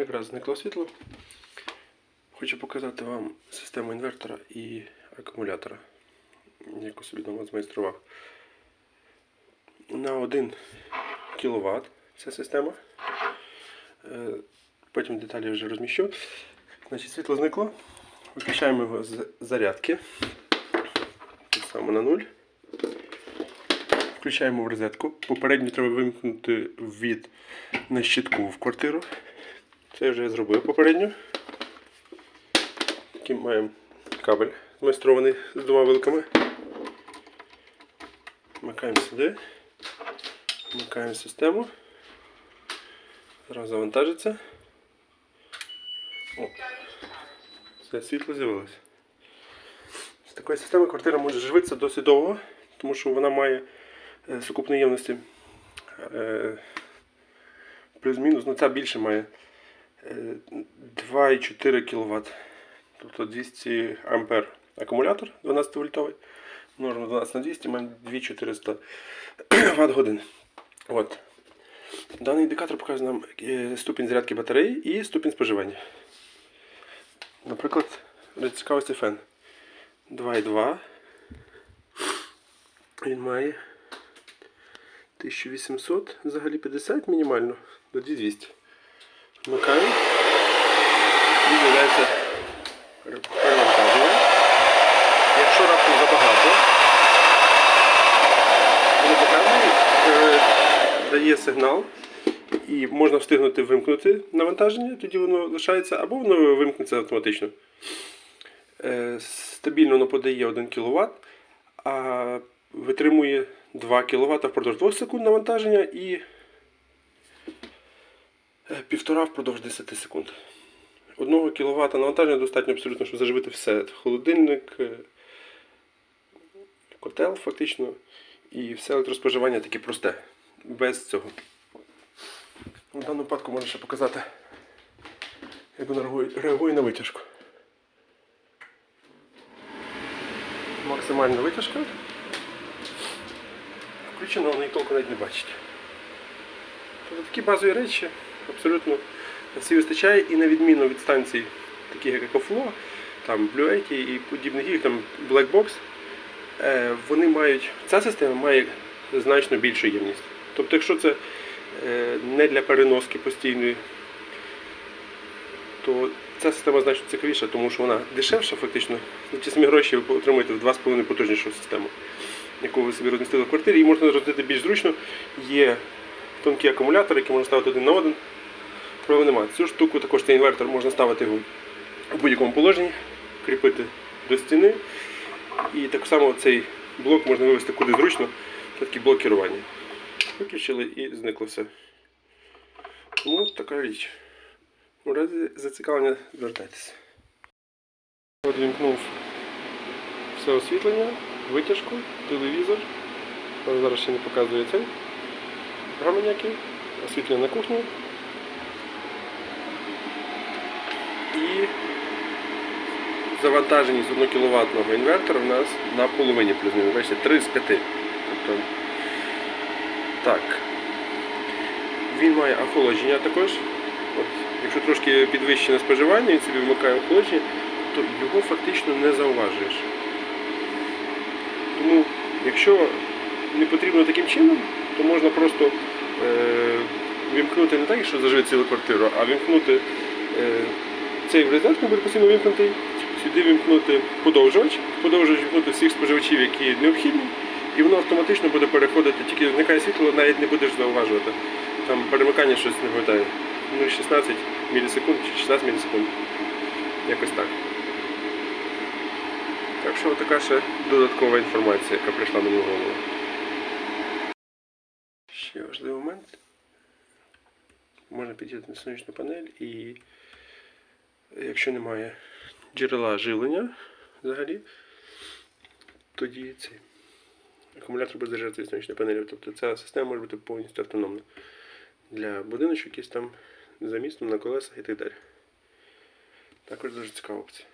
Якраз зникло світло. Хочу показати вам систему інвертора і акумулятора, яку собі дома змайстрував. На 1 кВт ця система. Е, Потім деталі вже розміщу. Значить, світло зникло. Виключаємо його з зарядки. Так само на 0. Включаємо в розетку. Попередньо треба вимкнути від на щитку в квартиру. Це я вже зробив попередньо. Такий маємо кабель змайстрований з двома вилками. Вмикаємо сюди. Вмикаємо систему. Зараз завантажиться. О, все, світло з'явилося. З такої системи квартира може живитися досить довго, тому що вона має е, сукупної ємності е, плюс-мінус, ну ця більше має 2,4 кВт. Тобто 200 ампер акумулятор 12 вольтовий. Множимо 12 на 200, маємо 2400 Вт годин. От. Даний індикатор показує нам е, ступінь зарядки батареї і ступінь споживання. Наприклад, цікавості фен 2,2. Він має 1800, взагалі 50 мінімально до 2200. Вмикаємо. І з'являється перевантаження. Якщо раптом забагато, воно показує, е, дає сигнал і можна встигнути вимкнути навантаження, тоді воно лишається, або воно вимкнеться автоматично. Е, Стабільно воно подає 1 кВт, а витримує 2 кВт впродовж 2 секунд навантаження і півтора впродовж 10 секунд. 1 кВт навантаження достатньо абсолютно, щоб заживити все. Холодильник, е, котел фактично. І все електроспоживання таке просте. Без цього. В даному випадку можна ще показати, як реагує, реагує на витяжку. Максимальна витяжка. Включено, вона і толку навіть не бачить. Тобто такі базові речі абсолютно всі вистачає і на відміну від станцій, таких як EcoFlow, там Blue 80 і подібних їх, там Blackbox, е, вони мають, ця система має значно більшу ємність. Тобто, якщо це е, не для переноски постійної, то ця система значно цікавіша, тому що вона дешевша фактично. За ті самі гроші ви отримуєте в 2,5 потужнішу систему, яку ви собі розмістили в квартирі, і можна розмістити більш зручно. Є тонкі акумулятори, які можна ставити один на один. Проблем немає. Цю штуку також цей інвертор можна ставити його в будь-якому положенні, кріпити до стіни. І так само цей блок можна вивести куди зручно. Це такий блок керування. Виключили і зникло все. От така річ. У разі зацікавлення звертайтеся. От вімкнув все освітлення, витяжку, телевізор. Зараз ще не показує цей гаманяки, освітлення на кухні. І завантаженість 1 кВт інвертора в нас на половині плюс-мінус. Бачите, 3 з 5. Тобто, так. Він має охолодження також. От, якщо трошки підвищене споживання, він собі вмикає охолодження, то його фактично не зауважуєш. Тому, якщо не потрібно таким чином, то можна просто е, вімкнути не так, що заживе цілу квартиру, а вімкнути е, цей в розетку буде постійно вимкнутий, сюди вімкнути подовжувач, подовжувач вімкнути всіх споживачів, які необхідні, і воно автоматично буде переходити, тільки виникає світло, навіть не будеш зауважувати. Там перемикання щось не пам'ятаю. 0,16 мілісекунд чи 16 мілісекунд. Якось так. Так що така ще додаткова інформація, яка прийшла мені в голову. Ще важливий момент. Можна під'єднати на сонячну панель і якщо немає джерела жилення взагалі, тоді цей акумулятор буде заряджати від сонячної панелі. Тобто ця система може бути повністю автономна для будиночок якісь там за містом, на колесах і так далі. Також дуже цікава опція.